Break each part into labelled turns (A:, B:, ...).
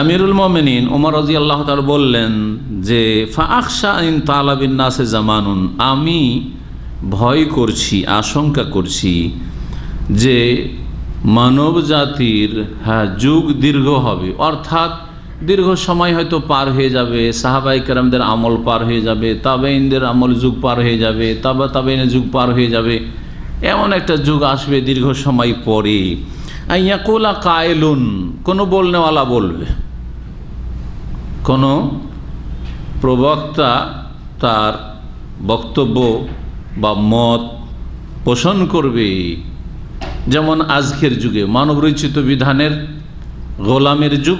A: আমিরুল মমিনিন ওমর রাজি আল্লাহ তার বললেন যে ফাকশা ইন তালাবিন নাসে জামানুন। আমি ভয় করছি, আশঙ্কা করছি যে মানব জাতির হ্যাঁ যুগ দীর্ঘ হবে। অর্থাৎ দীর্ঘ সময় হয়তো পার হয়ে যাবে সাহাবাই কেরামদের আমল পার হয়ে যাবে তবে তাবেইনদের আমল যুগ পার হয়ে যাবে, তাবা তাবেইনের যুগ পার হয়ে যাবে। এমন একটা যুগ আসবে দীর্ঘ সময় পরে। আইয়াকুলা কায়েলুন কোনো বলনেওয়ালা বলবে। কোনো প্রবক্তা তার বক্তব্য বা মত পোষণ করবে। যেমন আজকের যুগে মানবরচিত বিধানের গোলামের যুগ,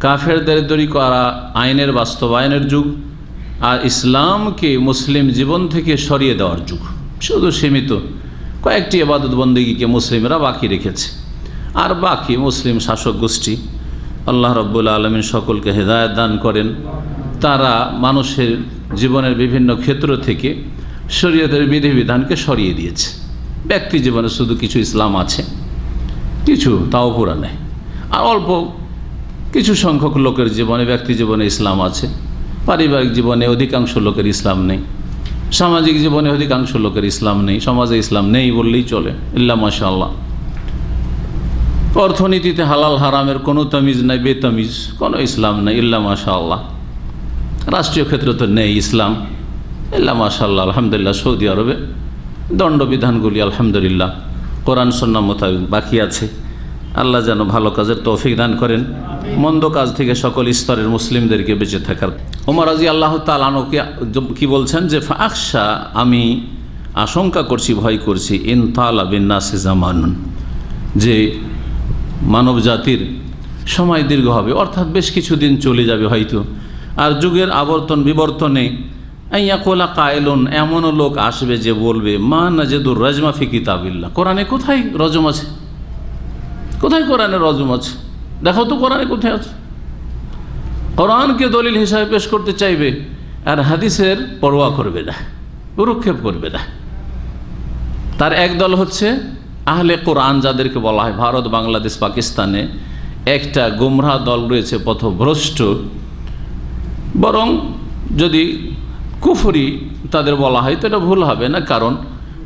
A: কাফেরদের তৈরি করা আইনের বাস্তবায়নের যুগ, আর ইসলামকে মুসলিম জীবন থেকে সরিয়ে দেওয়ার যুগ। শুধু সীমিত কয়েকটি এবাদত বন্দীকে মুসলিমরা বাকি রেখেছে। আর বাকি মুসলিম শাসক গোষ্ঠী আল্লাহ রব্বুল আলমিন সকলকে হেদায়ত দান করেন। তারা মানুষের জীবনের বিভিন্ন ক্ষেত্র থেকে শরীয়তের বিধিবিধানকে সরিয়ে দিয়েছে। ব্যক্তি জীবনে শুধু কিছু ইসলাম আছে, কিছু তাও পুরা নেই আর অল্প কিছু সংখ্যক লোকের জীবনে, ব্যক্তি জীবনে ইসলাম আছে। পারিবারিক জীবনে অধিকাংশ লোকের ইসলাম নেই। সামাজিক জীবনে অধিকাংশ লোকের ইসলাম নেই। সমাজে ইসলাম নেই বললেই চলে। ইল্লা মাশাল্লাহ অর্থনীতিতে হালাল হারামের কোনো তামিজ নাই, বেতামিজ, কোনো ইসলাম নাই, ইল্লা মাশাল্লাহ রাষ্ট্রীয় ক্ষেত্রে তো নেই ইসলাম। ইল্লা মাশাল্লাহ আলহামদুলিল্লাহ, সৌদি আরবে। দণ্ডবিধানগুলি, আলহামদুলিল্লাহ, কোরআন সন্না মোতাবেক বাকি আছে। আল্লাহ যেন ভালো কাজের তৌফিক দান করেন। মন্দ কাজ থেকে সকল স্তরের মুসলিমদেরকে বেঁচে থাকার। ওমর রাজি আল্লাহ তালানুকে কি বলছেন যে ফাকশা আমি আশঙ্কা করছি, ভয় করছি ইন তালা বিন্নাসে জামানুন। যে মানব জাতির সময় দীর্ঘ হবে। অর্থাৎ বেশ কিছুদিন চলে যাবে হয়তো। আর যুগের আবর্তন বিবর্তনে কোলা কায়লুন, এমনও লোক আসবে যে বলবে, মা নাজেদুর রাজমা ফি কিতাবিল্লা কোরআনে কোথায় রজম আছে? কোথায় কোরআনে রজম আছে? দেখো তো কোরআনে কোথায় আছে। কোরআনকে দলিল হিসাবে পেশ করতে চাইবে, আর হাদিসের পরোয়া করবে না পুরক্ষেপ করবে না। তার এক দল হচ্ছে আহলে কোরআন যাদেরকে বলা হয়, ভারত, বাংলাদেশ, পাকিস্তানে একটা গুমরা দল রয়েছে পথভ্রষ্ট। বরং যদি কুফরি তাদের বলা হয়, তো এটা ভুল হবে না। কারণ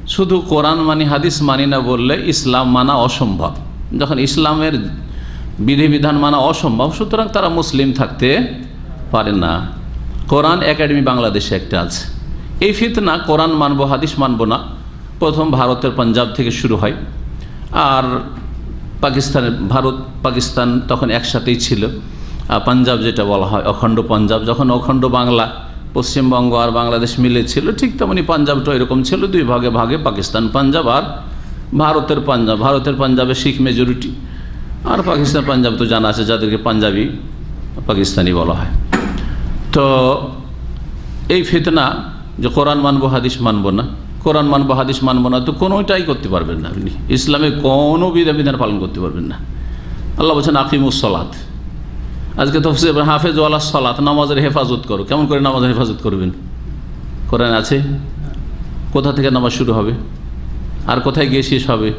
A: শুধু কোরআন মানি, হাদিস মানি না বললে ইসলাম মানা অসম্ভব। যখন ইসলামের বিধিবিধান মানা অসম্ভব, সুতরাং তারা মুসলিম থাকতে পারে না। কোরআন একাডেমি বাংলাদেশে একটা আছে। এই ফিতনা কোরআন মানবো, হাদিস মানবো না। প্রথম ভারতের পাঞ্জাব থেকে শুরু হয়। আর পাকিস্তানের ভারত, পাকিস্তান তখন একসাথেই ছিল। পাঞ্জাব যেটা বলা হয়, অখণ্ড পাঞ্জাব। যখন অখণ্ড বাংলা, পশ্চিমবঙ্গ আর বাংলাদেশ মিলে ছিল, ঠিক তেমনি পাঞ্জাবটা এরকম ছিল, দুই ভাগে ভাগে পাকিস্তান পাঞ্জাব আর ভারতের পাঞ্জাব। ভারতের পাঞ্জাবে শিখ মেজরিটি আর পাকিস্তান পাঞ্জাব তো জানা আছে, যাদেরকে পাঞ্জাবি, পাকিস্তানি বলা হয়। তো এই ফিতনা যে কোরআন মানবো, হাদিস মানবো না কোরআন মানবো, হাদিস মানবো না, তো কোনোটাই করতে পারবেন না আপনি। ইসলামে কোনো বিধান পালন করতে পারবেন না। আল্লাহ বলছেন আকিমুসলাত আজকে তো হাফেজ ওয়ালা সলাত, নামাজের হেফাজত করো। কেমন করে নামাজের হেফাজত করবেন? কোরআন আছে? কোথা থেকে নামাজ শুরু হবে? আর কোথায় গিয়ে শেষ হবে?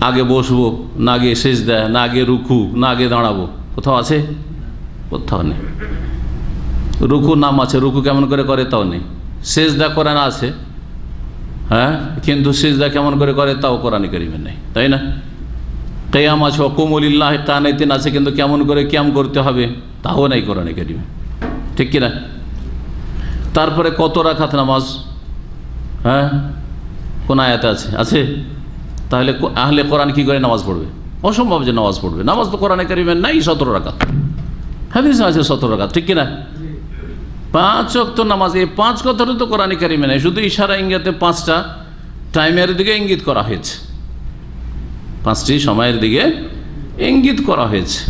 A: আগে বসবো, না গিয়ে শেষ দেয় না আগে রুখু না আগে দাঁড়াবো। কোথাও আছে? কোথাও নেই। রুকু নাম আছে, রুকু কেমন করে করে? তাও নেই। শেষ দা কোরআন আছে। হ্যাঁ? কিন্তু শেষ দা কেমন করে করে তাও কোরআন করিবে নেই, তাই না? কেয়াম আছে অকুমুলিল্লাহ কানাইতিন আছে, কিন্তু কেমন করে ক্যাম করতে হবে তাও নাই কোরআনে করিবে ঠিক কিনা? তারপরে কত রাখাত নামাজ? হ্যাঁ? কোন আয়াতে আছে? আছে? তাহলে আহলে কোরআন কি করে নামাজ পড়বে? অসম্ভব যে নামাজ পড়বে। নামাজ তো কোরআনে করিবেন নাই সতেরো রাখাত হাদিস আছে সতেরো রাখাত ঠিক কিনা? পাঁচ অক্ত নামাজ, এই পাঁচ কথাটা তো কোরআনে কারিমে নেই, শুধু ইশারা ইঙ্গিতে পাঁচটা টাইমের দিকে ইঙ্গিত করা হয়েছে। পাঁচটি সময়ের দিকে ইঙ্গিত করা হয়েছে।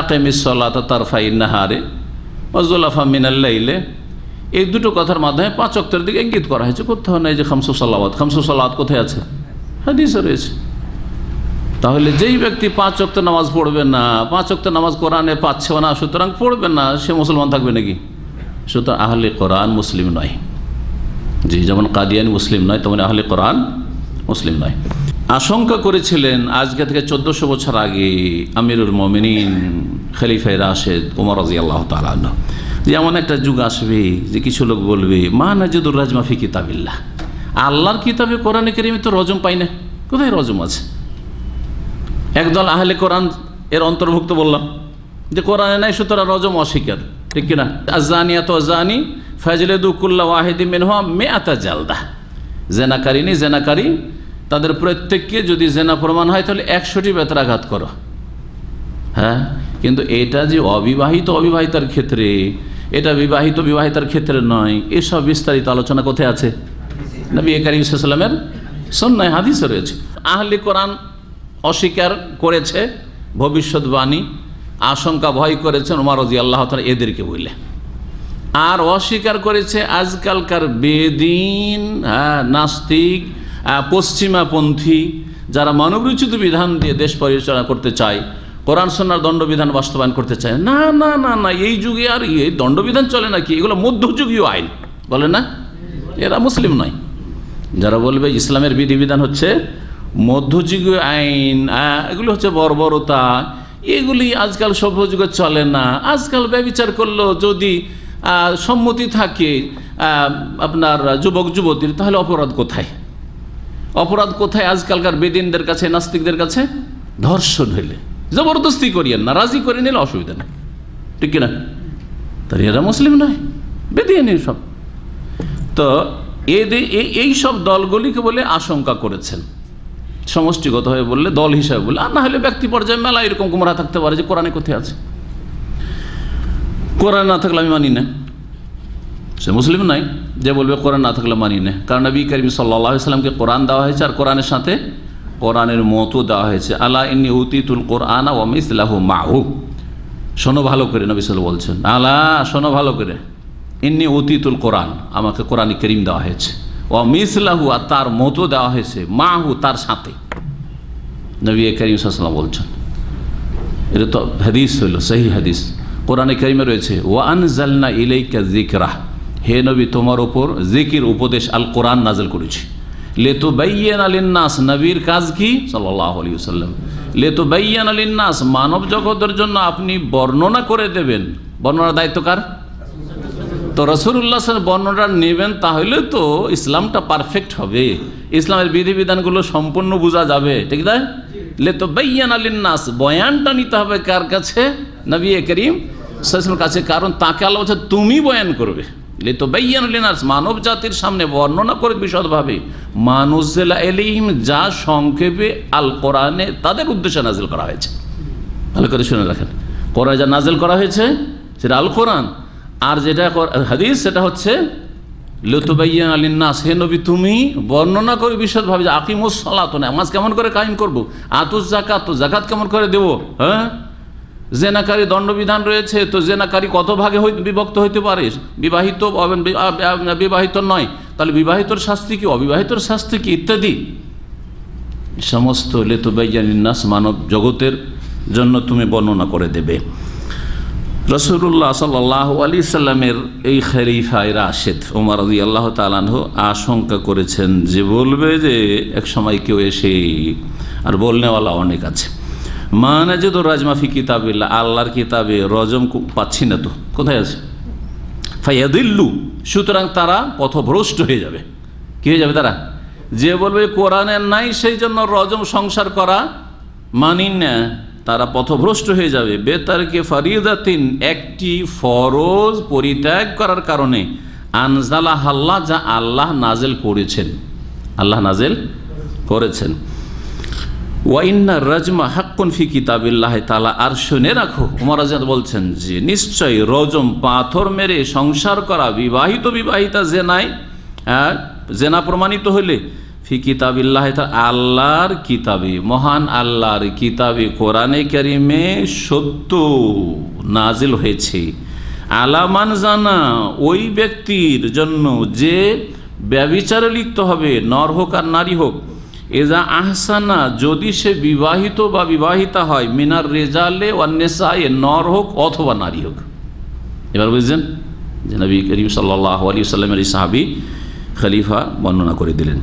A: আকেমিসল্লা তারফা ইন্নাহারে ওজুল্লাফা মিনাল্লাইলে এই দুটো কথার মাধ্যমে পাঁচ অক্টের দিকে ইঙ্গিত করা হয়েছে। কোথাও নেই যে খামসু সাল্লাবাদ খামসু সাল্লাবাদ কোথায় আছে? হাদিসে রয়েছে। তাহলে যেই ব্যক্তি পাঁচ অক্ত নামাজ পড়বে না, পাঁচ অক্ত নামাজ কোরআনে পাচ্ছে না, সুতরাং পড়বে না, সে মুসলমান থাকবে নাকি? সুতরাং আহলে কোরআন মুসলিম নয়। জি, যেমন কাদিয়ানি মুসলিম নয়, তেমন আহলে কোরআন মুসলিম নয়। আশঙ্কা করেছিলেন আজকে থেকে চোদ্দশো বছর আগে আমিরুল মমিনিন খলিফাই রাশেদ উমর রাজি আল্লাহ তালান যে এমন একটা যুগ আসবে যে কিছু লোক বলবে, মা নাজিদুর রাজমাফি কিতাবিল্লাহ। আল্লাহর কিতাবে কোরআনে কেরিমে তো রজম পাই না। কোথায় রজম আছে? একদল আহলে কোরআন এর অন্তর্ভুক্ত বললাম যে কোরআনে নাই, সুতরাং রজম অস্বীকার। ঠিক কিনা? আজানিয়া তো আজানি ফাজলেদুকুল্লা ওয়াহিদি মেনহা আতা জালদা। জেনাকারিনী, জেনাকারী, তাদের প্রত্যেককে যদি জেনা প্রমাণ হয়, তাহলে একশোটি বেতরাঘাত করো। হ্যাঁ? কিন্তু এটা যে অবিবাহিত অবিবাহিতার ক্ষেত্রে, এটা বিবাহিত বিবাহিতার ক্ষেত্রে নয়, এসব বিস্তারিত আলোচনা কোথায় আছে? নবী করিম সাল্লামের সন্ন্যায় হাদিসে রয়েছে। আহলি কোরআন অস্বীকার করেছে ভবিষ্যৎবাণী আশঙ্কা ভয় করেছেন উমার রাজি আল্লাহ তালা এদেরকে বললে। আর অস্বীকার করেছে আজকালকার বেদিন হ্যাঁ নাস্তিক পশ্চিমাপন্থী, যারা মানবরচিত বিধান দিয়ে দেশ পরিচালনা করতে চায়, কোরআন সন্ন্যার দণ্ডবিধান বাস্তবায়ন করতে চায়। না না না না, এই যুগে আর এই দণ্ডবিধান চলে নাকি? এগুলো মধ্যযুগীয় আইন। বলে না? এরা মুসলিম নয়। যারা বলবে ইসলামের বিধিবিধান হচ্ছে মধ্যযুগীয় আইন এগুলো হচ্ছে বর্বরতা এগুলি আজকাল সভ্য যুগে চলে না। আজকাল ব্যবচার করল যদি সম্মতি থাকে আপনার যুবক, যুবতীর, তাহলে অপরাধ কোথায়? অপরাধ কোথায় আজকালকার বেদিনদের কাছে, নাস্তিকদের কাছে? ধর্ষণ হইলে। জবরদস্তি করিয়েন না, রাজি করে নিলে অসুবিধা নেই। ঠিক কিনা? তাহলে এরা মুসলিম নয়, বেদিয়ানি সব। তো এই সব দলগুলিকে বলে আশঙ্কা করেছেন। সমষ্টিগতভাবে বললে, দল হিসাবে বললে, আর না হলে ব্যক্তি পর্যায়ে মেলা এরকম কুমড়া থাকতে পারে যে কোরআনে কোথায় আছে। কোরআন না থাকলে আমি মানি না। সে মুসলিম নাই যে বলবে কোরআন না থাকলে মানি না। কারণ নবী করিম সাল্লাহ কোরআন দেওয়া হয়েছে আর কোরআনের সাথে কোরআনের মতো দেওয়া হয়েছে। আলা ইনি উতিতুল কোরআন ও মিসলাহু মাহু। শোনো ভালো করে নবী সাল বলছেন, আলা শোনো ভালো করে। ইন্নি অতীতুল কোরআন, আমাকে কোরআন করিম দেওয়া হয়েছে। ও আর তার মতো দেওয়া হয়েছে, মাহু তার সাথে। নবী করিম সাল্লাম বলছেন। এটা তো হাদিস হইল সেই হাদিস। কোরআনে করিমে রয়েছে ওয়ান জালনা ইলাইকা জিকরা হে নবী, তোমার ওপর জিকির উপদেশ আল কোরআন নাজল করেছি। লেতু বাইয়ান আলিন্নাস নবীর কাজ কি? সাল্লাহ আলী সাল্লাম লেতু বাইয়ান আলিন্নাস মানব জগতের জন্য আপনি বর্ণনা করে দেবেন। বর্ণনার দায়িত্ব কার? তো রসুল্লাহ বর্ণনা নেবেন তাহলে তো ইসলামটা পারফেক্ট হবে। ইসলামের বিধিবিধানগুলো সম্পূর্ণ বোঝা যাবে, ঠিক তাই লে তো বৈয়ান আলিন্নাস বয়ানটা নিতে হবে কার কাছে? নবী করিম সাল্লামের কাছে, কারণ তাকে আল্লাহ বলছে, তুমি বয়ান করবে। লে তো বৈয়ান আলিনাস মানব জাতির সামনে বর্ণনা করে বিশদভাবে মানুষেলা এলিম যা সংক্ষেপে আল কোরআনে তাদের উদ্দেশ্যে নাজিল করা হয়েছে। ভালো করে শুনে রাখেন। কোরআন যা নাজিল করা হয়েছে, সেটা আল কোরআন আর যেটা হাদিস, সেটা হচ্ছে, লুতুবাইয়া আলিন্নাস হে নবী, তুমি বর্ণনা করে বিশদভাবে যে আকিমুস সলাত নামাজ কেমন করে কায়েম করব? আতুস জাকাত তো জাকাত কেমন করে দেবো? হ্যাঁ? জেনাকারী দণ্ডবিধান রয়েছে, তো জেনাকারী কত ভাগে বিভক্ত হইতে পারে? বিবাহিত বিবাহিত নয়। তাহলে বিবাহিতর শাস্তি কি? অবিবাহিতর শাস্তি কি? ইত্যাদি। সমস্ত লেতুবাইয়ানিন্নাস মানব জগতের জন্য তুমি বর্ণনা করে দেবে। রসুল্লাহ সাল্লাহ আলী সাল্লামের এই খলিফায় রাশেদ ওমর আদি আল্লাহ তালাহ আশঙ্কা করেছেন যে বলবে যে এক সময় কেউ এসে, আর বলনেওয়ালা অনেক আছে। মানে যে তো রাজমাফি কিতাবিল্লা আল্লাহর কিতাবে রজম পাচ্ছি না তো, কোথায় আছে? ফাইয়াদিল্লু সুতরাং তারা পথভ্রষ্ট হয়ে যাবে। কি হয়ে যাবে তারা? যে বলবে কোরআনের নাই, সেই জন্য রজম সংসার করা মানি না। তারা পথভ্রষ্ট হয়ে যাবে। বেতারকে ফারিদাতিন, একটি ফরজ পরিত্যাগ করার কারণে আনজালা হাল্লা যা আল্লাহ নাজেল করেছেন। আল্লাহ নাজেল করেছেন। ওয়াইন্না রাজমা হাক্কুন ফি কিতাবিল্লাহ তালা আর শুনে রাখো, উমর আজাদ বলছেন যে নিশ্চয়ই রজম পাথর মেরে সংসার করা, বিবাহিত বিবাহিতা জেনায় জেনা প্রমাণিত হলে ফি কিতাবিল্লাহ আল্লাহর কিতাবে, মহান আল্লাহর কিতাবে কোরআনে কারিমে সত্য নাজিল হয়েছে। আলামান জানা, ওই ব্যক্তির জন্য যে ব্যবিচারে লিপ্ত হবে, নর হোক আর নারী হোক, এজা আহসানা, যদি সে বিবাহিত বা বিবাহিতা হয়, মিনার রেজালে ওয়ান্নেসায় নর হোক অথবা নারী হোক। এবার বুঝছেন যে নবী করিম সাল্লাহ আলী সাল্লামের সাহাবি খলিফা বর্ণনা করে দিলেন।